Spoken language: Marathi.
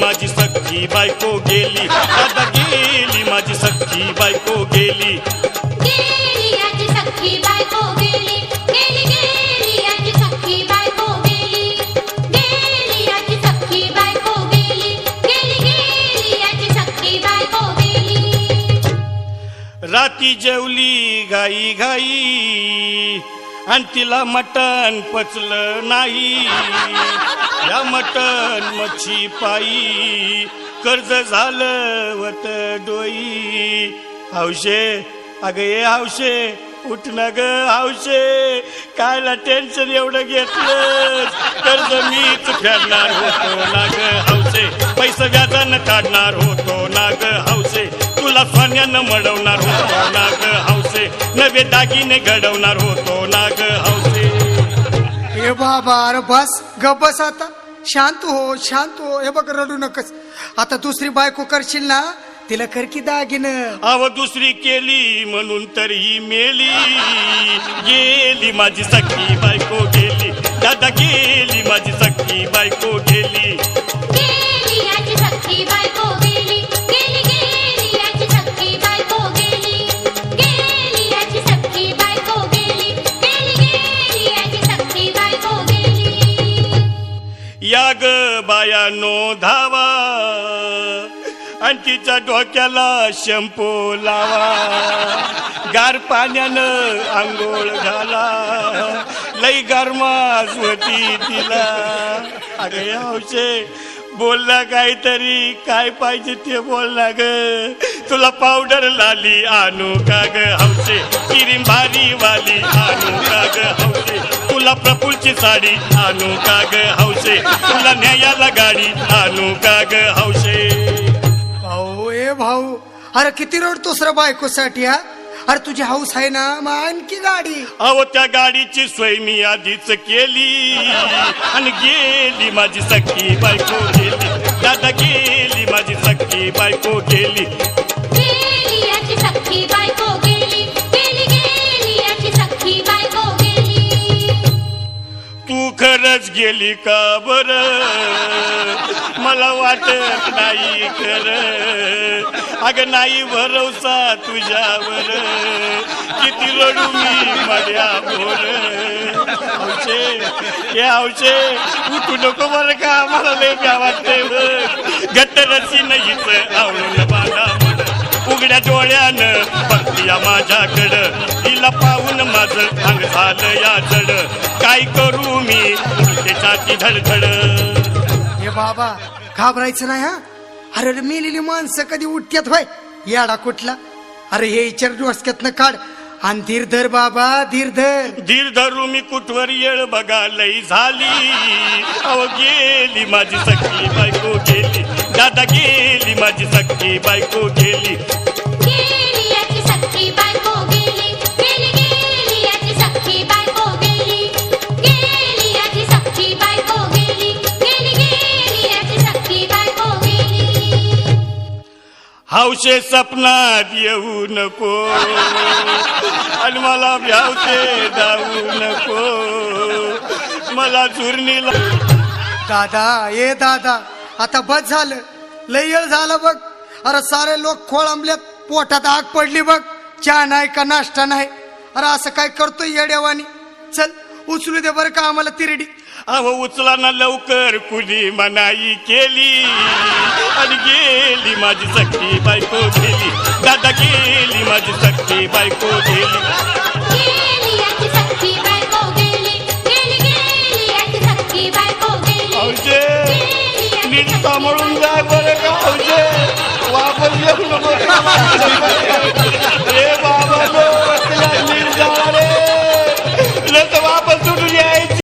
माझी सख्खी बायको गेली. दादा गेली माझी सख्खी बायको गेली. राती जेवली घाई घाई आणि तिला मटण पचलं नाही. या मटन मच्छी पायी कर्ज झालं वत डोई. हौशे अगं ये हौशे उठ ग हौशे कायला टेन्शन एवढं घेतलं कर्ज मीच फेडणार होतो ना ग हौशे पैसे व्याजानं काढणार होतो ना ग हौशे तुला सोन्यानं मडवणार होतो ना ग हौसे नवे दागिने घडवणार होतो ना ग हौसे हे बाबा अरे बस ग बस आता. शांत हो शांत हो. हे बघ रडू नकस. आता दुसरी बायको करशील ना तिला कर की दागिन. अव दुसरी केली म्हणून तर ही मेली. गेली माझी सखी बायको गेली. दादा गेली माझी सखी बायको गेली. बायानो धावा. आणि तिच्या डोक्याला शॅम्पू लावा. गार पाण्यानं आंघोळ घाला. लई गरमास होती तिला. अगं हौशे बोलला काहीतरी काय पाहिजे ते बोलला ग. तुला पावडर लाली आणू का ग? हौशे किरीम भारी वाली आणू का ग? हौशे तुला प्रफुलची साडी आणू का ग हौशे? तुला न्यायाला गाडी आणू का ग हौशे? भाऊ ए भाऊ अरे किती रडतोस रे बायकोसाठी हा? अरे तुझी हाऊस आहे ना मग आणखी गाडी. अहो त्या गाडीची सोय मी आधीच केली. आणि गेली माझी सख्खी बायको गेली. दादा गेली माझी सख्खी बायको गेली गेली. गेली का बर? मला वाटत नाही कर अगं नाही भरवसा तुझ्यावर. किती रडू मी मड्यावर हौशे हे हौशे उठू नको बरं का? मला लय वाटते वाटतंय घट्ट रसी नाहीच आवडून बाळा उघड्या डोळ्यानं बघतीया माझ्याकडं. तिला पाहून माझं अंग झालं या जड. काय करू मी? त्याची धडधड. हे बाबा घाबरायचं नाही हा? अरे रे, मेलेली माणसं कधी उठत्यात होय? याडा कुठला? अरे हे विचार डोसक्यातनं काढ. आणि धीर धर बाबा धीर धर धीर धरू मी कुठवर येळ बघा लई झाली. अव गेली माझी सख्खी बायको गेली. दादा गेली माझी सख्खी बायको गेली. हौशे सपनात येऊ नको. आणि मला भ्यावते जाऊ नको. मला चुरणीला दादा ए दादा आता बस झालं. लय येळ झालं बघ. अरे सारे लोक खोळंबल्यात पोटात आग पडली बघ. चहा नाही का नाश्ता नाही? अरे असं काय करतोय येड्यावानी चल उचलू दे बरं का आम्हाला तिरडी. अहो उचला ना लवकर कुणी मनाई केली. गेली माझी सख्खी बायको गेली. दादा गेली माझी सख्खी बायको गेली. सांभाळून जाय बरं का वापस येऊ नको